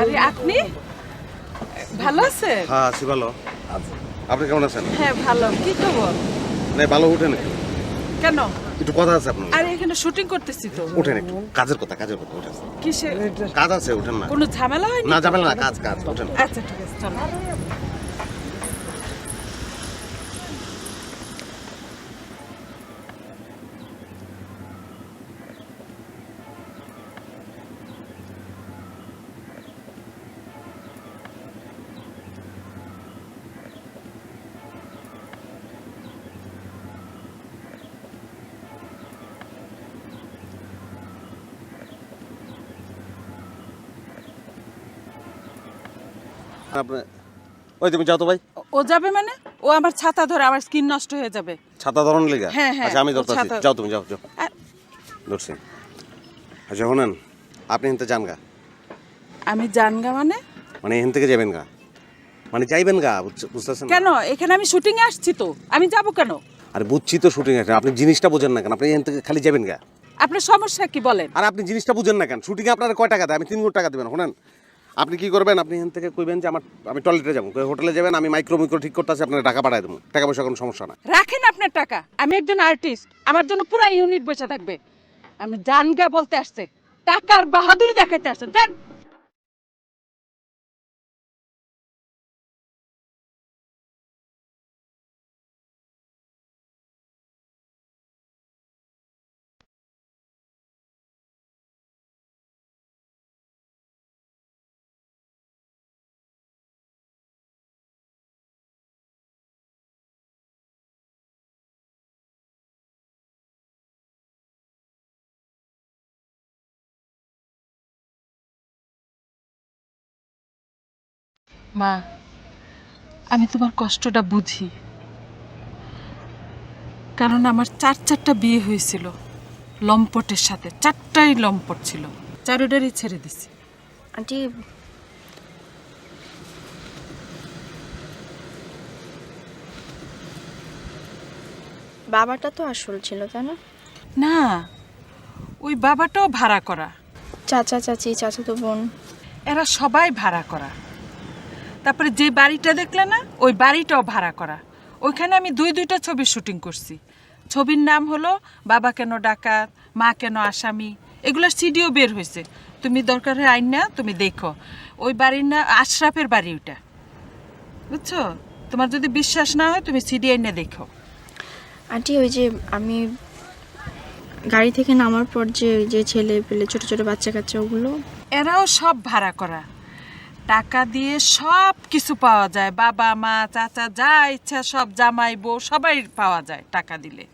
আরে আপনি? ভালো আছেন? হ্যাঁ আছি ভালো। আপনি কেমন আছেন? হ্যাঁ ভালো। কি খবর? না ভালো উঠেনি। কেন? একটু কথা আছে আপনার। আরে এখানে শুটিং করতেছি তো। উঠেন একটু। কাজের কথা কাজের কথা উঠেন। কিসে কাজ আছে উঠেন না। কোনো ঝামেলা হয় না ঝামেলা না কাজ কাজ উঠেন। আচ্ছা ঠিক আছে চলো। আপনি ওই তুমি যাও তো ভাই। ও যাবে মানে? ও আমার ছাতা ধরে আমার স্কিন নষ্ট হয়ে যাবে। ছাতা ধরন লেগা? হ্যাঁ, হ্যাঁ, আচ্ছা আমি ধরতেছি। ছাতা- যাও তুমি যাও যাও। ধরছি। আচ্ছা শুনেন আপনি এখান থেকে যান গা। আমি জানগা মানে? মানে এখান থেকে যাবেন গা। মানে যাইবেন গা বুঝছ- বুঝতেছেন কেন? এখানে আমি শুটিং এ আসছি তো। আমি যাব কেন? আরে বুঝছি তো শুটিং আছে আপনি জিনিসটা বোঝেন না কেন? আপনি এখান থেকে খালি যাবেন গা। আপনার সমস্যা কি বলেন? আর আপনি জিনিসটা বুঝেন না কেন? শুটিং আপনার কয় টাকা দেয়? আমি তিন কোটি টাকা দেবেন শোনেন। আপনি কি করবেন? আপনি এখান থেকে কইবেন যে আমার আমি টয়লেটে যাব। হোটেলে যাবেন, আমি মাইক্রো মাইক্রো ঠিক করতে আছি আপনার টাকা পাঠাই দেবো। টাকা পয়সা কোনো সমস্যা না রাখেন আপনার টাকা। আমি একজন আর্টিস্ট আমার জন্য পুরো ইউনিট বসে থাকবে। আমি জানগা বলতে আসছে। টাকার বাহাদুরি দেখাতে আসছে। মা আমি তোমার কষ্টটা বুঝি। কারণ আমার চার চারটা বিয়ে হয়েছিল লম্পটের সাথে চারটাই লম্পট ছিল। চারোটারই ছেড়ে দিছি। আন্টি বাবাটা তো আসল ছিল তাই না? না ওই বাবাটাও ভাড়া করা। চাচা চাচি চাচা তো বোন। এরা সবাই ভাড়া করা। তারপরে যে বাড়িটা দেখলে না ওই বাড়িটাও ভাড়া করা। ওইখানে আমি দুই দুইটা ছবির শুটিং করছি। ছবির নাম হলো বাবা কেন ডাকাত মা কেন আসামি এগুলোর সিডিও বের হয়েছে। তুমি দরকার হয় আইন না তুমি দেখো। ওই বাড়ির না আশরাফের বাড়ি ওইটা। বুঝছ? তোমার যদি বিশ্বাস না হয় তুমি সিডি আইন দেখো। আন্টি ওই যে আমি গাড়ি থেকে নামার পর যে ওই যে ছেলে পেলে ছোট ছোট বাচ্চা কাচ্চা ওগুলো? এরাও সব ভাড়া করা। টাকা দিয়ে সব কিছু পাওয়া যায়। বাবা, মা, চাচা, যা ইচ্ছা সব জামাই, বউ, সবাই পাওয়া যায় টাকা দিলে।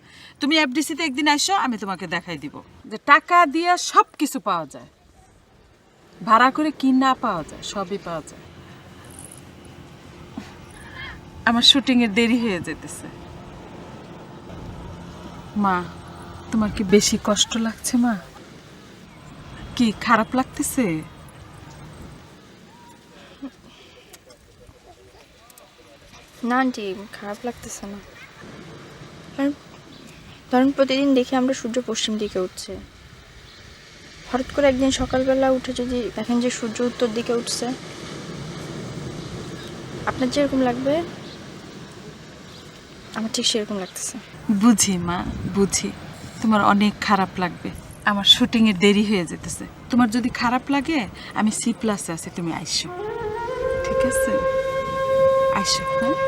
তুমি এফডিসিতে একদিন আসো আমি তোমাকে দেখাই দিব যে টাকা দিয়ে সব কিছু পাওয়া যায়। ভাড়া করে কি না পাওয়া যায়, সবই পাওয়া যায়। আমার শুটিংয়ের দেরি হয়ে যেতেছে। মা, তোমার কি বেশি কষ্ট লাগছে, মা? কি খারাপ লাগতেছে? না আন্টি খারাপ লাগতেছে না। কারণ ধরুন প্রতিদিন দেখি আমরা সূর্য পশ্চিম দিকে উঠছে। হঠাৎ করে একদিন সকালবেলা উঠে যদি দেখেন যে সূর্য উত্তর দিকে উঠছে, আপনার যেরকম লাগবে? আমার ঠিক সেরকম লাগতেছে। বুঝি, মা, বুঝি। তোমার অনেক খারাপ লাগবে। আমার শুটিং এর দেরি হয়ে যেতেছে। তোমার যদি খারাপ লাগে, আমি সি প্লাসে আছি, তুমি আইসো। ঠিক আছে? আইসো হ্যাঁ?